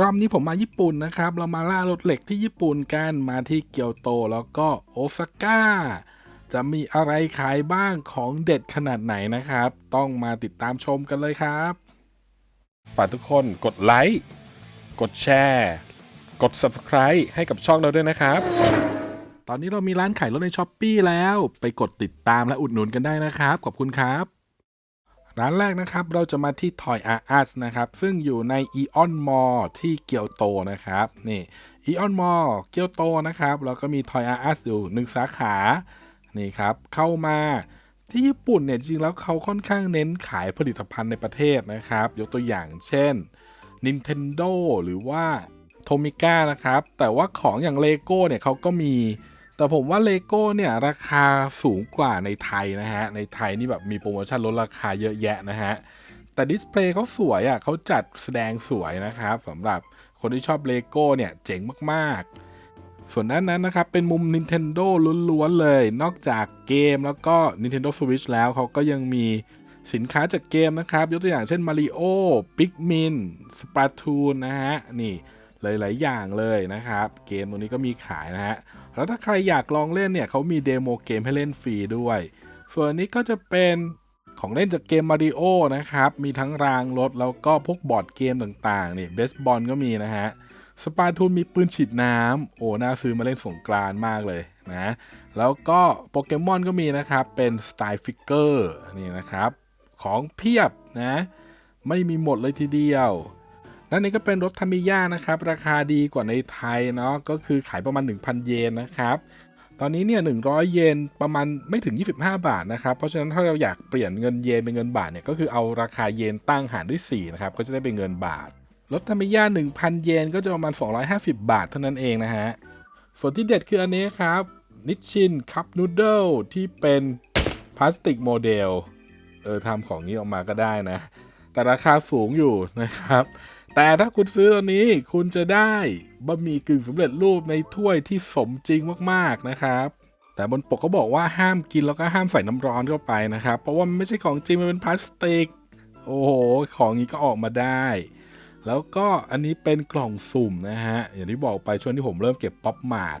รอบนี้ผมมาญี่ปุ่นนะครับ เรามาล่ารถเหล็กที่ญี่ปุ่นกัน มาที่เกียวโตแล้วก็โอซาก้า จะมีอะไรขายบ้างของเด็ดขนาดไหนนะครับ ต้องมาติดตามชมกันเลยครับ ฝากทุกคนกดไลค์ กดแชร์ กด Subscribe ให้กับช่องเราด้วยนะครับ ตอนนี้เรามีร้านขายรถในช้อปปีแล้ว ไปกดติดตามและอุดหนุนกันได้นะครับ ขอบคุณครับ ร้านแรกนะครับเราจะมาที่ Toy R Us นะครับซึ่งอยู่ใน Eon Mall ที่เกียวโตนะครับนี่ Eon Mall เกียวโตนะครับแล้วก็มี Toy R Us อยู่หนึ่งสาขานี่ครับเข้ามาที่ญี่ปุ่นเนี่ยจริงๆแล้วเขาค่อนข้างเน้นขายผลิตภัณฑ์ในประเทศนะครับ ยกตัวอย่างเช่น Nintendo หรือว่าโทมิก้านะครับ แต่ว่าของอย่างเลโก้เนี่ยเขาก็มี แต่ผมว่าเลโก้เนี่ยราคาสูงกว่าในไทยนะฮะ ในไทยนี่แบบมีโปรโมชั่นลดราคาเยอะแยะนะฮะ แต่ดิสเพลย์เขาสวยอะ่ะเขาจัดแสดงสวยนะครับสำหรับคนที่ชอบเลโก้เนี่ยเจ๋งมากๆ ส่วนด้านนั้นนะครับ เป็นมุม Nintendo ล้วนๆเลย นอกจากเกมแล้วก็ Nintendo Switch แล้วเขาก็ยังมีสินค้าจากเกมนะครับ ยกตัวอย่างเช่น Mario Pikmin Splatoon นะฮะ นี่หลายๆอย่างเลยนะครับ เกมตรงนี้ก็มีขายนะฮะ แล้วถ้าใครอยากลองเล่นเนี่ยเขามีเดโมเกมให้เล่นฟรีด้วย ส่วนอันนี้ก็จะเป็นของเล่นจากเกมมาริโอนะครับ มีทั้งรางรถแล้วก็พวกบอร์ดเกมต่างๆนี่เบสบอลก็มีนะฮะสปาทูนมีปืนฉีดน้ำโอ้น่าซื้อมาเล่นสงกรานมากเลยนะแล้วก็โปเกมอนก็มีนะครับ เป็นสไตล์ฟิกเกอร์นี่นะครับ ของเพียบนะ ไม่มีหมดเลยทีเดียว นั่นนี่ก็เป็นรถทามิยานะครับ ราคาดีกว่าในไทยเนาะก็คือขายประมาณ 1,000 เยนนะครับตอนนี้เนี่ย100 เยนประมาณไม่ถึง 25 บาทนะครับ เพราะฉะนั้นถ้าเราอยากเปลี่ยนเงินเยนเป็นเงินบาทเนี่ยก็คือเอาราคาเยนตั้งหารด้วย4นะครับก็จะได้เป็นเงินบาทรถทามิยา1,000 เยนก็จะประมาณ 250 บาทเท่านั้นเองนะฮะส่วนที่เด็ดคืออันนี้ครับนิชชินคัพนูเดิลที่เป็นพลาสติกโมเดลเออทำของนี้ออกมาก็ได้นะ แต่ราคาสูงอยู่นะครับ แต่ถ้าคุณซื้อตัวนี้คุณจะได้บะหมี่กึ่งสำเร็จรูปในถ้วยที่สมจริงมากๆนะครับ แต่บนปกเขาบอกว่าห้ามกินแล้วก็ห้ามใส่น้ำร้อนเข้าไปนะครับ เพราะว่ามันไม่ใช่ของจริงมันเป็นพลาสติก โอ้โห ของนี้ก็ออกมาได้ แล้วก็อันนี้เป็นกล่องสุ่มนะฮะ อย่างที่บอกไปช่วงที่ผมเริ่มเก็บป๊อปมาด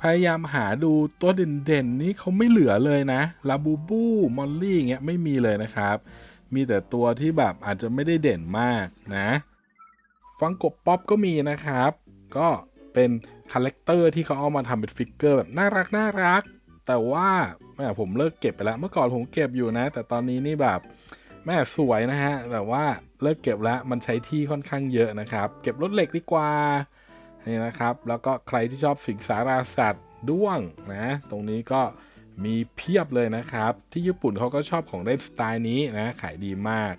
พยายามหาดูตัวเด่นๆ นี้เขาไม่เหลือเลยนะลาบูบูมอลลี่เงี้ยไม่มีเลยนะครับ มีแต่ตัวที่แบบอาจจะไม่ได้เด่นมากนะ ฟังกบป๊อปก็มีนะครับ ก็เป็นคาแรคเตอร์ที่เขาเอามาทำเป็นฟิกเกอร์แบบน่ารักน่ารัก แต่ว่าแม่ผมเลิกเก็บไปแล้ว เมื่อก่อนผมเก็บอยู่นะ แต่ตอนนี้นี่แบบแม่สวยนะฮะ แต่ว่าเลิกเก็บแล้วมันใช้ที่ค่อนข้างเยอะนะครับ เก็บรถเหล็กดีกว่านี่นะครับ แล้วก็ใครที่ชอบสิงสาราสัตว์ด้วงนะ ตรงนี้ก็ มีเพียบเลยนะครับ ที่ญี่ปุ่นเขาก็ชอบของเล่นสไตล์นี้นะ ขายดีมาก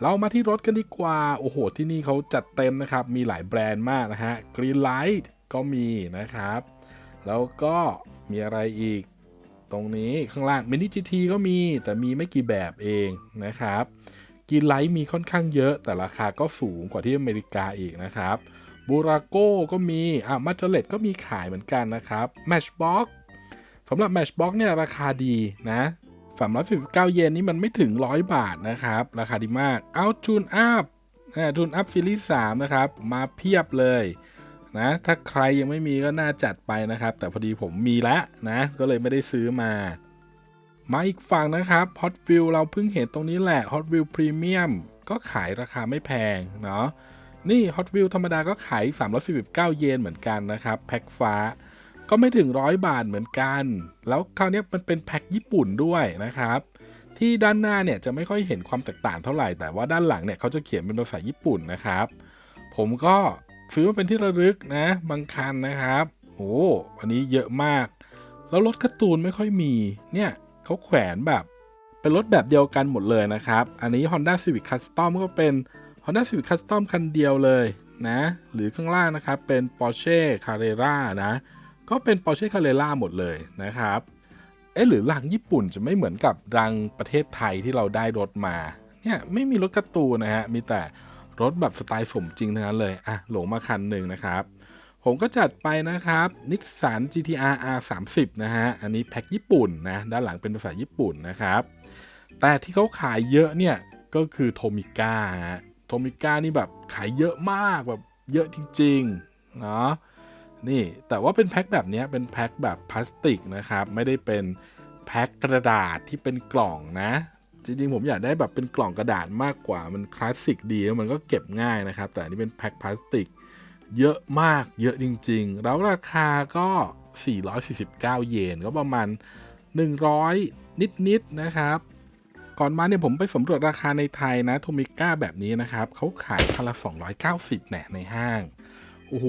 เรามาที่รถกันดีกว่า โอ้โห ที่นี่เขาจัดเต็มนะครับ มีหลายแบรนด์มากนะฮะ Greenlight ก็มีนะครับ แล้วก็มีอะไรอีกตรงนี้ข้างล่าง Mini GT ก็มีแต่มีไม่กี่แบบเองนะครับกินไลท์มีค่อนข้างเยอะ แต่ราคาก็สูงกว่าที่อเมริกาอีกนะครับบูราโก้ก็มี อะมัจเจเลตก็มีขายเหมือนกันนะครับ Matchbox สำหรับ Matchbox เนี่ยราคาดีนะสามร้อยสิบเก้าเยนนี่มันไม่ถึงร้อยบาทนะครับ ราคาดีมาก เอาทูนอัพทูนอัพฟิลิสามนะครับ มาเพียบเลยนะถ้าใครยังไม่มีก็น่าจัดไปนะครับ แต่พอดีผมมีแล้วนะ ก็เลยไม่ได้ซื้อมา มาอีกฝั่งนะครับ Hot Wheel เราเพิ่งเห็นตรงนี้แหละ Hot Wheel Premium ก็ขายราคาไม่แพงเนาะนี่ Hot Wheel ธรรมดาก็ขาย 349 เยนเหมือนกันนะครับ แพ็คฟ้า ก็ไม่ถึงร้อยบาทเหมือนกัน แล้วคราวนี้มันเป็นแพ็คญี่ปุ่นด้วยนะครับ ที่ด้านหน้าเนี่ยจะไม่ค่อยเห็นความแตกต่างเท่าไหร่ แต่ว่าด้านหลังเนี่ยเขาจะเขียนเป็นภาษาญี่ปุ่นนะครับ ผมก็ซื้อมาเป็นที่ระลึกนะ บางคันนะครับ โอ้อันนี้เยอะมาก แล้วรถการ์ตูนไม่ค่อยมี เนี่ยเขาแขวนแบบ เป็นรถแบบเดียวกันหมดเลยนะครับ อันนี้ Honda Civic Custom ก็เป็น Honda Civic Custom คันเดียวเลยนะ หรือข้างล่างนะครับเป็น Porsche Carrera นะ ก็เป็น Porsche Carrera หมดเลยนะครับ เอ๊ะหรือรังญี่ปุ่นจะไม่เหมือนกับรังประเทศไทยที่เราได้รถมา เนี่ยไม่มีรถกร์ตูนนะฮะ มีแต่รถแบบสไตล์สมจริงทั้งนั้นเลย อะ หลงมาคันหนึ่งนะครับ ผมก็จัดไปนะครับนิสสัน GTR R30 นะฮะ อันนี้แพ็คญี่ปุ่นนะ ด้านหลังเป็นภาษาญี่ปุ่นนะครับ แต่ที่เขาขายเยอะเนี่ย ก็คือโทมิก้าฮะโทมิก้านี่แบบขายเยอะมากแบบเยอะจริงๆ เนาะ นี่แต่ว่าเป็นแพ็คแบบนี้เป็นแพ็คแบบพลาสติกนะครับ ไม่ได้เป็นแพ็คกระดาษที่เป็นกล่องนะ จริงๆ ผมอยากได้แบบเป็นกล่องกระดาษมากกว่ามันคลาสสิกดีแล้วมันก็เก็บง่ายนะครับ แต่อันนี้เป็นแพ็คพลาสติก เยอะมากเยอะจริง ๆ แล้วราคาก็ 449 เยนก็ประมาณ 100 นิดๆนะครับก่อนมาเนี่ยผมไปสำรวจราคาในไทยนะโทมิก้าแบบนี้นะครับเขาขายคันละ 290แหน่ในห้าง โอ้โห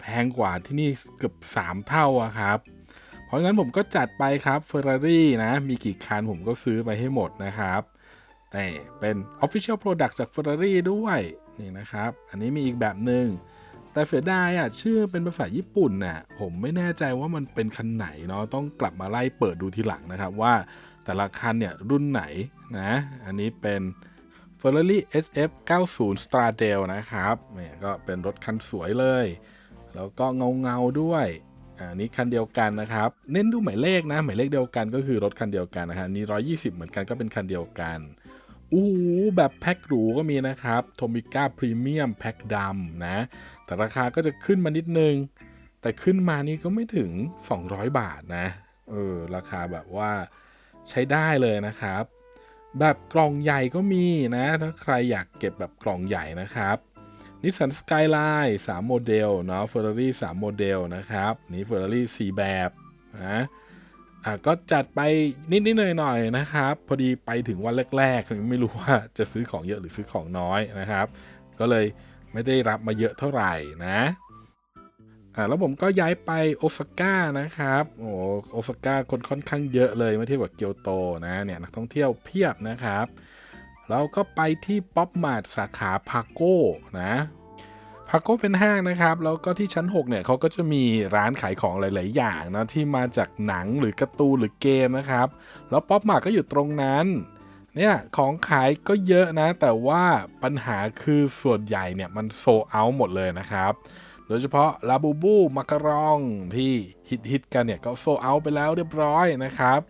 แพงกว่าที่นี่เกือบ 3 เท่าอะครับ เพราะงั้นผมก็จัดไปครับ Ferrari นะ มีกี่คันผมก็ซื้อไปให้หมดนะครับ แต่เป็น Official Product จาก Ferrari ด้วยนี่นะครับ อันนี้มีอีกแบบหนึง่งแต่เสียดายอะชื่อเป็นภาษาญี่ปุ่นน่ะผมไม่แน่ใจว่ามันเป็นคันไหนเนาะต้องกลับมาไล่เปิดดูทีหลังนะครับว่าแต่ละคันเนี่ยรุ่นไหนนะ อันนี้เป็น Ferrari SF 90 Stradale นะครับเนี่ยก็เป็นรถคันสวยเลย แล้วก็เงาเงาด้วยอันนี้คันเดียวกันนะครับ เน้นดูหมายเลขนะ หมายเลขเดียวกันก็คือรถคันเดียวกันนะฮะอันนี้120เหมือนกันก็เป็นคันเดียวกันอู้แบบแพ็คหรูก็มีนะครับโทมิก้าพรีเมียมแพ็คดำนะ แต่ราคาก็จะขึ้นมานิดนึง แต่ขึ้นมานี่ก็ไม่ถึง 200 บาทนะ เออ ราคาแบบว่าใช้ได้เลยนะครับ แบบกล่องใหญ่ก็มีนะ ถ้าใครอยากเก็บแบบกล่องใหญ่นะครับนิสสันสกายไลน์3โมเดลเนาะเฟอร์รารี่3โมเดลนะครับนี่เฟอร์รารี่4แบบนะอะก็จัดไปนิดนิดหน่อยหน่อยนะครับ พอดีไปถึงวันแรกๆไม่รู้ว่าจะซื้อของเยอะหรือซื้อของน้อยนะครับ ก็เลยไม่ได้รับมาเยอะเท่าไหร่นะ อ่าแล้วผมก็ย้ายไปโอซาก้านะครับ โอ้โอซาก้าคนค่อนข้างเยอะเลยเมื่อเทียบกับเกียวโตนะเนี่ยนักท่องเที่ยวเพียบนะครับเราก็ไปที่ป๊อปมาร์ทสาขาพาโก้นะพาโก้เป็นห้างนะครับ แล้วก็ที่ชั้น 6 เนี่ยเขาก็จะมีร้านขายของหลาย ๆ อย่างนะที่มาจากหนังหรือการ์ตูนหรือเกมนะครับ แล้วป๊อปมาร์ทก็อยู่ตรงนั้นเนี่ยของขายก็เยอะนะ แต่ว่าปัญหาคือส่วนใหญ่เนี่ยมันโซเอาหมดเลยนะครับ โดยเฉพาะลาบูบูมักกะรองที่ฮิตฮิตกันเนี่ยก็โซเอาไปแล้วเรียบร้อยนะครับ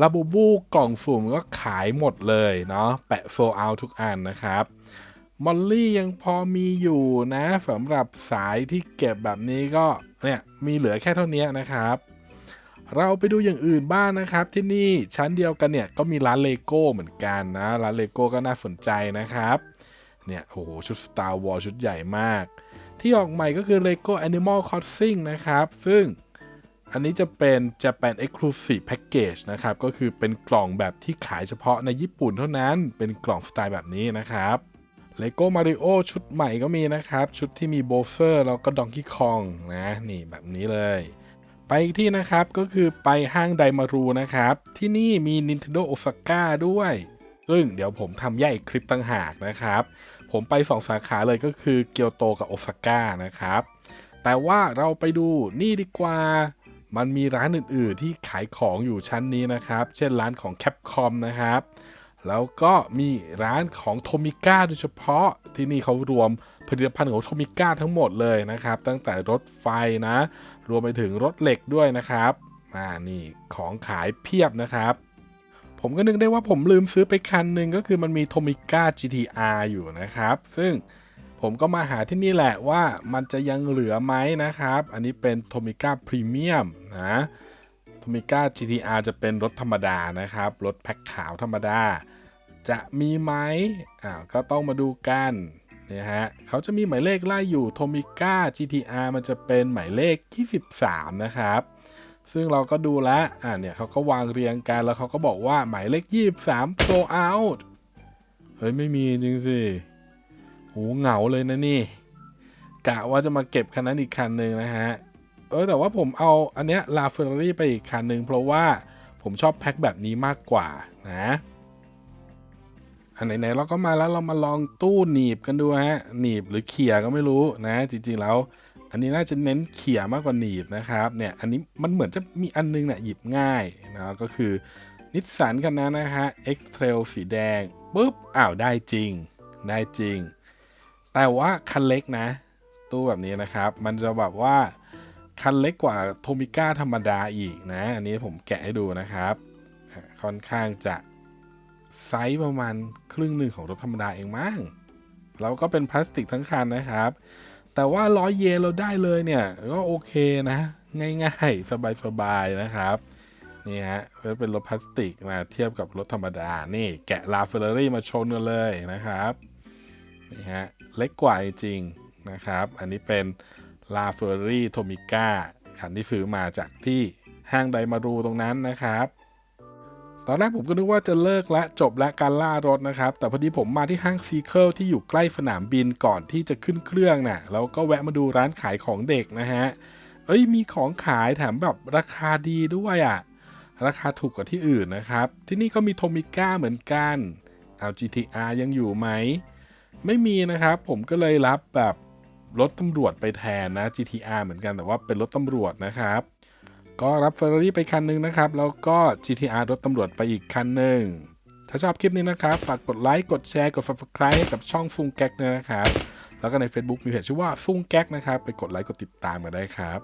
ลาบูบูกล่องสุ่มก็ขายหมดเลยเนาะแปะโซเอาทุกอันนะครับมอลลี่ยังพอมีอยู่นะสำหรับสายที่เก็บแบบนี้ก็เนี่ยมีเหลือแค่เท่านี้นะครับ เราไปดูอย่างอื่นบ้างนะครับ ที่นี่ชั้นเดียวกันเนี่ยก็มีร้านเลโก้เหมือนกันนะร้านเลโก้ก็น่าสนใจนะครับเนี่ยโอ้โหชุด Star Wars ชุดใหญ่มาก ที่ออกใหม่ก็คือ Lego Animal Crossing นะครับ ซึ่งอันนี้จะเป็น Japan Exclusive Package นะครับ ก็คือเป็นกล่องแบบที่ขายเฉพาะในญี่ปุ่นเท่านั้น เป็นกล่องสไตล์แบบนี้นะครับ Lego Mario ชุดใหม่ก็มีนะครับ ชุดที่มีโบเซอร์แล้วก็ดองกี้คองนะ นี่แบบนี้เลย ไปอีกที่นะครับก็คือไปห้างไดมารูนะครับ ที่นี่มี Nintendo Osaka ด้วย ซึ่งเดี๋ยวผมทำแยกอีกคลิปต่างหากนะครับ ผมไป 2 สาขาเลยก็คือเกียวโตกับโอซาก้านะครับ แต่ว่าเราไปดูนี่ดีกว่ามันมีร้านอื่น ๆ ที่ขายของอยู่ชั้นนี้นะครับ เช่นร้านของ Capcom นะครับ แล้วก็มีร้านของโทมิก้าโดยเฉพาะที่นี่เขารวมผลิตภัณฑ์ของโทมิก้าทั้งหมดเลยนะครับ ตั้งแต่รถไฟนะ รวมไปถึงรถเหล็กด้วยนะครับอ่านี่ของขายเพียบนะครับ ผมก็นึกได้ว่าผมลืมซื้อไปคันหนึ่งก็คือมันมีโทมิก้า GTR อยู่นะครับ ซึ่งผมก็มาหาที่นี่แหละว่ามันจะยังเหลือไหมนะครับ อันนี้เป็นโทมิก้าพรีเมียมนะโทมิก้า GTR จะเป็นรถธรรมดานะครับ รถแพ็คขาวธรรมดา จะมีไหมอ่าวก็ต้องมาดูกันนี่ฮะเขาจะมีหมายเลขไล่อยู่โทมิก้า GTR มันจะเป็นหมายเลข 23 นะครับ ซึ่งเราก็ดูแล้วอ่าเนี่ยเขาก็วางเรียงกันแล้วเขาก็บอกว่าหมายเลข23 sold out เฮ้ยไม่มีจริงสิหูเหงาเลยนะนี่ กะว่าจะมาเก็บคันนั้นอีกคันหนึ่งนะฮะ เออแต่ว่าผมเอาอันเนี้ยลาเฟอร์รี่ไปอีกคันหนึ่งเพราะว่าผมชอบแพ็คแบบนี้มากกว่านะอันไหนๆเราก็มาแล้วเรามาลองตู้หนีบกันดูฮะหนีบหรือเขี่ยก็ไม่รู้นะ จริงๆแล้ว อันนี้น่าจะเน้นเขี่ยมากกว่าหนีบนะครับเนี่ยอันนี้มันเหมือนจะมีอันนึงเนี่ยหยิบง่ายนะก็คือนิสสันกันนะนะฮะ X Trail สีแดงปุ๊บอ้าวได้จริง ได้จริง แต่ว่าคันเล็กนะ ตู้แบบนี้นะครับ มันจะแบบว่าคันเล็กกว่าโทมิก้าธรรมดาอีกนะ อันนี้ผมแกะให้ดูนะครับ ค่อนข้างจะไซส์ประมาณครึ่งหนึ่งของรถธรรมดาเองมั้งแล้วก็เป็นพลาสติกทั้งคันนะครับ แต่ว่าร้อยเยนเราได้เลยเนี่ย ก็โอเคนะ ง่ายๆ สบายๆ นะครับนี่ฮะก็เป็นรถพลาสติกมาเทียบกับรถธรรมดา นี่แกะลาเฟอร์รี่มาชนกันเลยนะครับนี่ฮะเล็กกว่าจริงๆนะครับ อันนี้เป็นลาเฟอร์รี่โทมิก้าคันที่ซื้อมาจากที่ห้างไดมารูตรงนั้นนะครับ ตอนแรกผมก็นึกว่าจะเลิกและจบและการล่ารถนะครับ แต่พอดีผมมาที่ห้างซีเคิลที่อยู่ใกล้สนามบินก่อนที่จะขึ้นเครื่องน่ะแล้วก็แวะมาดูร้านขายของเด็กนะฮะ เอ้ยมีของขายแถมแบบราคาดีด้วยอะ่ะ ราคาถูกกว่าที่อื่นนะครับ ที่นี่ก็มีโทมิก้าเหมือนกันเอา GTR ยังอยู่ไหม ไม่มีนะครับ ผมก็เลยรับแบบรถตำรวจไปแทนนะ GTR เหมือนกันแต่ว่าเป็นรถตำรวจนะครับ ก็รับ Ferrari ไปคันหนึ่งนะครับ แล้วก็ GTR รถตำรวจไปอีกคันหนึ่ง ถ้าชอบคลิปนี้นะครับ ฝากกดไลค์กดแชร์กด subscribe ให้กับช่องฟุงแก๊กนะครับ แล้วก็ใน Facebook มีเพจชื่อว่าฟุงแก๊กนะครับ ไปกดไลค์กดติดตามกันได้ครับ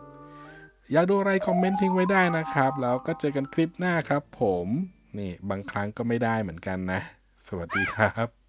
อยากดูอะไรคอมเมนต์ทิ้งไว้ได้นะครับ แล้วก็เจอกันคลิปหน้าครับ ผมนี่บางครั้งก็ไม่ได้เหมือนกันนะ สวัสดีครับ